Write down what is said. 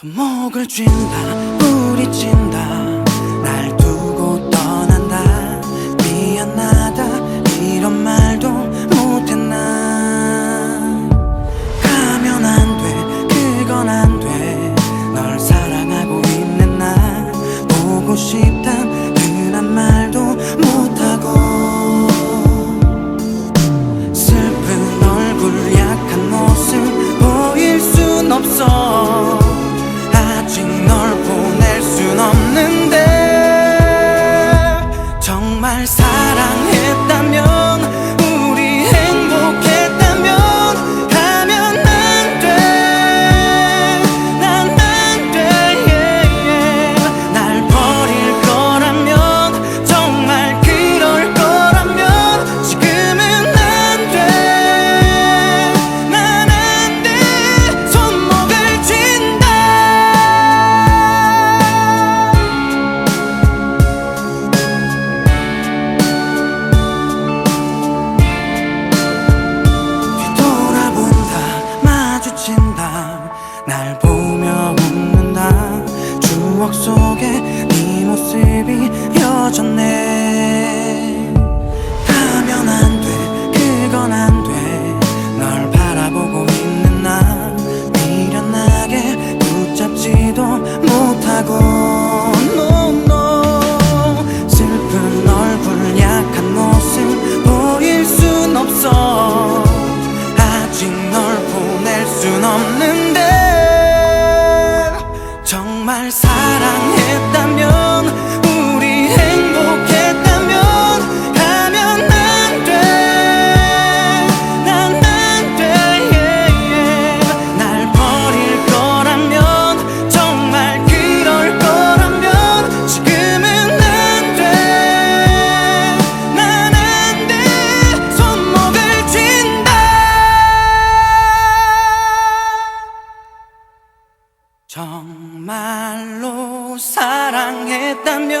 손목을 쥔다 우리 찐다. 날 두고 떠난다. 미안하다. 이런 말도 못했나. 가면 안 돼. 그건 안 돼 널 사랑하고 있는 나. 보고 싶다. 정말 사랑했다면 hago. 정말로 사랑했다면